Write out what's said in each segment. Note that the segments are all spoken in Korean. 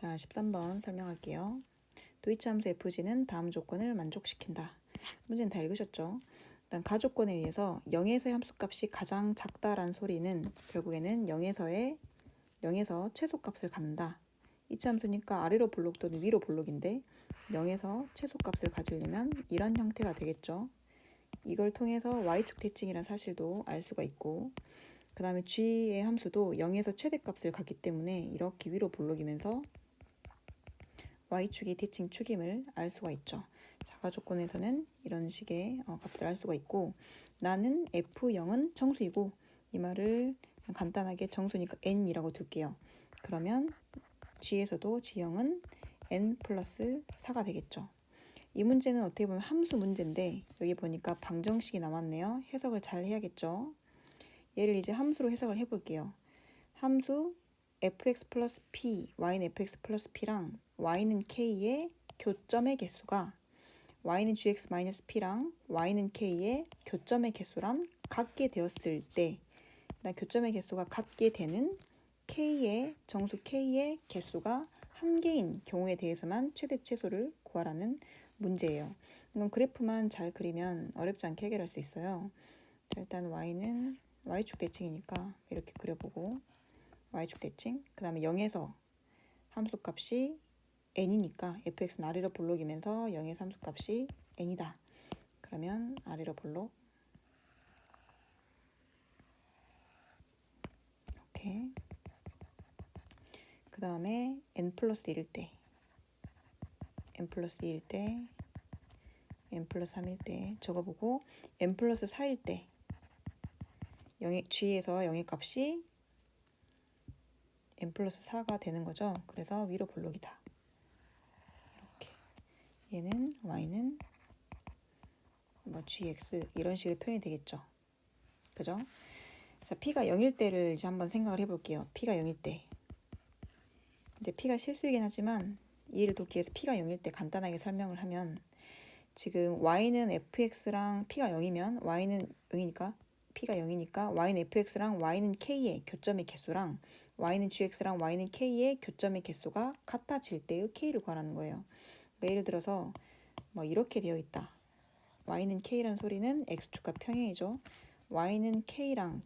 자, 13번 설명할게요. 도이치 함수 fg는 다음 조건을 만족시킨다. 문제는 다 읽으셨죠? 일단 가조건에 의해서 0에서의 함수값이 가장 작다란 소리는 결국에는 0에서의 0에서 최소값을 갖는다. 이치 함수니까 아래로 볼록 또는 위로 볼록인데 0에서 최소값을 가지려면 이런 형태가 되겠죠. 이걸 통해서 y축 대칭이란 사실도 알 수가 있고 그 다음에 g의 함수도 0에서 최대값을 갖기 때문에 이렇게 위로 볼록이면서 y축이 대칭 축임을 알 수가 있죠. 자가 조건에서는 이런 식의 어, 값을 알 수가 있고 나는 f0은 정수이고 이 말을 간단하게 정수니까 n이라고 둘게요. 그러면 g에서도 g형은 n 플러스 4가 되겠죠. 이 문제는 어떻게 보면 함수 문제인데 여기 보니까 방정식이 나왔네요. 해석을 잘 해야겠죠. 얘를 이제 함수로 해석을 해볼게요. 함수 fx 플러스 p, y는 fx 플러스 p랑 y는 k의 교점의 개수가 y는 gx 마이너스 p랑 y는 k의 교점의 개수란 같게 되었을 때나 교점의 개수가 같게 되는 k의 정수 k의 개수가 한 개인 경우에 대해서만 최대 최소를 구하라는 문제예요. 이건 그래프만 잘 그리면 어렵지 않게 해결할 수 있어요. 자, 일단 y는 y축 대칭이니까 이렇게 그려보고 y축 대칭 그 다음에 0에서 함수값이 n이니까 fx는 아래로 볼록이면서 0에서 함수값이 n이다. 그러면 아래로 볼록 이렇게 그 다음에 n 플러스 1일 때 n 플러스 2일 때 n 플러스 3일 때 적어보고 n 플러스 4일 때 0의, g에서 0의 값이 n 플러스 4가 되는 거죠. 그래서 위로 볼록이다. 얘는 y는 뭐 gx 이런 식으로 표현이 되겠죠. 그죠? 자, p가 0일 때를 이제 한번 생각을 해볼게요. p가 0일 때. 이제 p가 실수이긴 하지만 이해를 돕기 위해서 p가 0일 때 간단하게 설명을 하면 지금 y는 fx랑 p가 0이면 y는 0이니까 p가 0이니까 y는 fx랑 y는 k의 교점의 개수랑 y는 gx랑 y는 k의 교점의 개수가 같아질 때의 k를 구하라는 거예요. 그러니까 예를 들어서 뭐 이렇게 되어 있다. y는 k라는 소리는 x축과 평행이죠. y는 k랑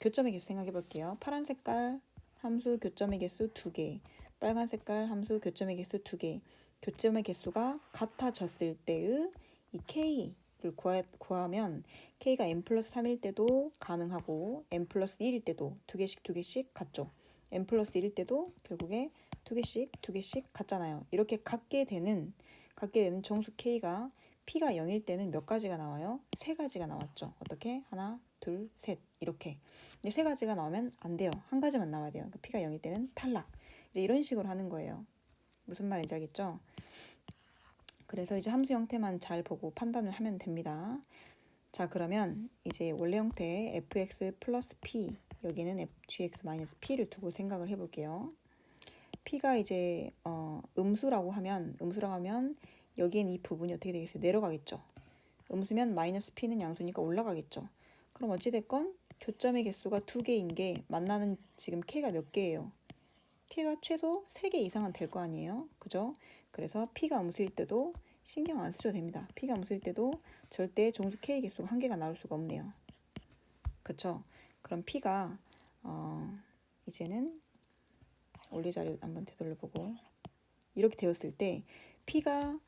교점의 개수 생각해 볼게요. 파란 색깔 함수 교점의 개수 2개, 빨간 색깔 함수 교점의 개수 2개. 교점의 개수가 같아졌을 때의 이 k를 구하, 구하면 k가 n 플러스 3일 때도 가능하고 n 플러스 1일 때도 두 개씩 두 개씩 같죠. n 플러스 1일 때도 결국에 두 개씩 두 개씩 같잖아요. 이렇게 같게 되는 같게 되는 정수 k가 p가 0일 때는 몇 가지가 나와요? 세 가지가 나왔죠. 어떻게? 하나, 둘, 셋 이렇게. 근데 세 가지가 나오면 안 돼요. 한 가지만 나와야 돼요. 그러니까 p가 0일 때는 탈락. 이제 이런 식으로 하는 거예요. 무슨 말인지 알겠죠? 그래서 이제 함수 형태만 잘 보고 판단을 하면 됩니다. 자 그러면 이제 원래 형태 fx 플러스 p 여기는 gx 마이너스 p를 두고 생각을 해볼게요. P가 이제 어, 음수라고 하면 음수라고 하면 여기엔 이 부분이 어떻게 되겠어요? 내려가겠죠. 음수면 마이너스 p는 양수니까 올라가겠죠. 그럼 어찌됐건 교점의 개수가 두 개인 게 만나는 지금 k가 몇 개예요? k가 최소 3개 이상은 될 거 아니에요? 그죠? 그래서 p가 음수일 때도 신경 안 쓰셔도 됩니다. p가 음수일 때도 절대 정수 k 개수가 한 개가 나올 수가 없네요. 그쵸? 그럼 p가 어, 이제는 원리 자료 한번 되돌려 보고 이렇게 되었을 때 p가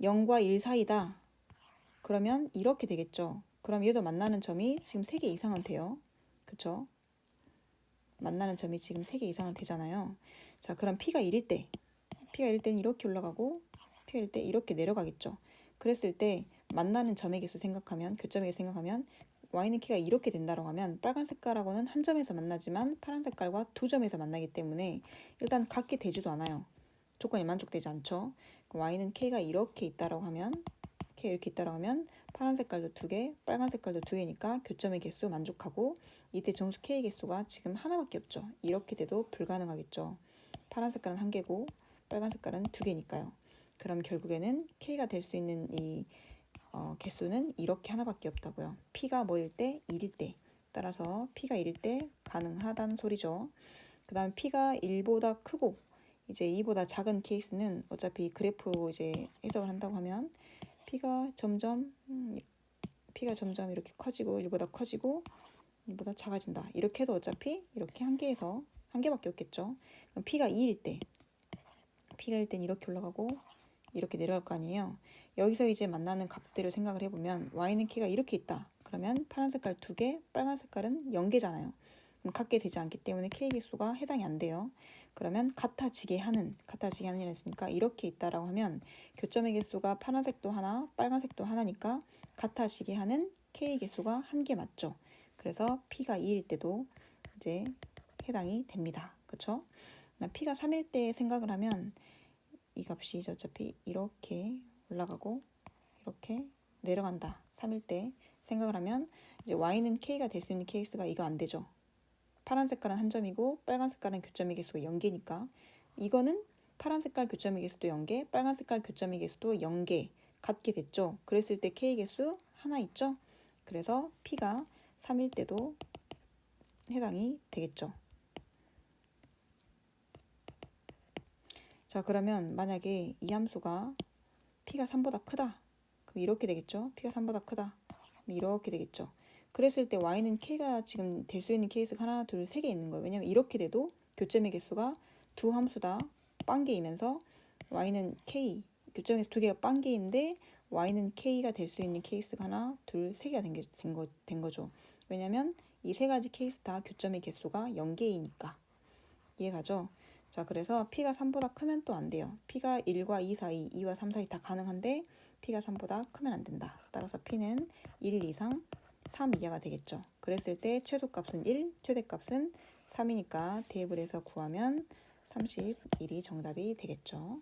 0과 1 사이다. 그러면 이렇게 되겠죠. 그럼 얘도 만나는 점이 지금 3개 이상은 돼요. 그쵸? 만나는 점이 지금 3개 이상은 되잖아요. 자, 그럼 P가 1일 때, P가 1일 때는 이렇게 올라가고, P가 1일 때 이렇게 내려가겠죠. 그랬을 때 만나는 점의 개수 생각하면, 교점의 개수 생각하면, Y는 키가 이렇게 된다고 하면 빨간 색깔하고는 한 점에서 만나지만 파란 색깔과 두 점에서 만나기 때문에 일단 같게 되지도 않아요. 조건이 만족되지 않죠. Y는 K가 이렇게 있다라고 하면 K 이렇게 있다라고 하면 파란 색깔도 두 개, 빨간 색깔도 두 개니까 교점의 개수 만족하고 이때 정수 K 개수가 지금 하나밖에 없죠. 이렇게 돼도 불가능하겠죠. 파란 색깔은 한 개고 빨간 색깔은 두 개니까요. 그럼 결국에는 K가 될 수 있는 이 어, 개수는 이렇게 하나밖에 없다고요. P가 뭐일 때? 1일 때. 따라서 P가 1일 때 가능하다는 소리죠. 그 다음에 P가 1보다 크고 이제 2보다 작은 케이스는 어차피 그래프로 이제 해석을 한다고 하면 P가 점점 음, P가 점점 이렇게 커지고 1보다 커지고 1보다 작아진다. 이렇게 해도 어차피 이렇게 한 개에서 한 개밖에 없겠죠. 그럼 P가 2일 때 P가 1땐 이렇게 올라가고 이렇게 내려갈 거 아니에요. 여기서 이제 만나는 값들을 생각을 해보면 y는 k가 이렇게 있다. 그러면 파란 색깔 두 개, 빨간 색깔은 0개잖아요. 그럼 같게 되지 않기 때문에 k 개수가 해당이 안 돼요. 그러면 같아지게 하는, 같아지게 하는 이라 했으니까 이렇게 있다라고 하면 교점의 개수가 파란색도 하나, 빨간색도 하나니까 같아지게 하는 k 개수가 한 개 맞죠. 그래서 p가 2일 때도 이제 해당이 됩니다. 그렇죠? p가 3일 때 생각을 하면 이 값이 이제 어차피 이렇게 올라가고 이렇게 내려간다. 3일 때 생각을 하면 이제 y는 k가 될 수 있는 케이스가 이거 안 되죠. 파란 색깔은 한 점이고 빨간 색깔은 교점의 개수가 0개니까 이거는 파란 색깔 교점의 개수도 0개, 빨간 색깔 교점의 개수도 0개 같게 됐죠. 그랬을 때 k 개수 하나 있죠. 그래서 p가 3일 때도 해당이 되겠죠. 자, 그러면 만약에 이 함수가 p가 3보다 크다. 그럼 이렇게 되겠죠? p가 3보다 크다. 이렇게 되겠죠. 그랬을 때 y는 k가 지금 될 수 있는 케이스가 하나, 둘, 세 개 있는 거예요. 왜냐면 이렇게 돼도 교점의 개수가 두 함수 다 빵개이면서 y는 k, 교점의 두 개가 빵개인데 y는 k가 될 수 있는 케이스가 하나, 둘, 세 개가 된, 게, 된, 거, 된 거죠. 왜냐면 이 세 가지 케이스 다 교점의 개수가 0개이니까. 이해가죠? 자, 그래서 P가 3보다 크면 또 안 돼요. P가 1과 2 사이, 2와 3 사이 다 가능한데 P가 3보다 크면 안 된다. 따라서 P는 1 이상 3 이하가 되겠죠. 그랬을 때 최소값은 1, 최대값은 3이니까 대입을 해서 구하면 31이 정답이 되겠죠.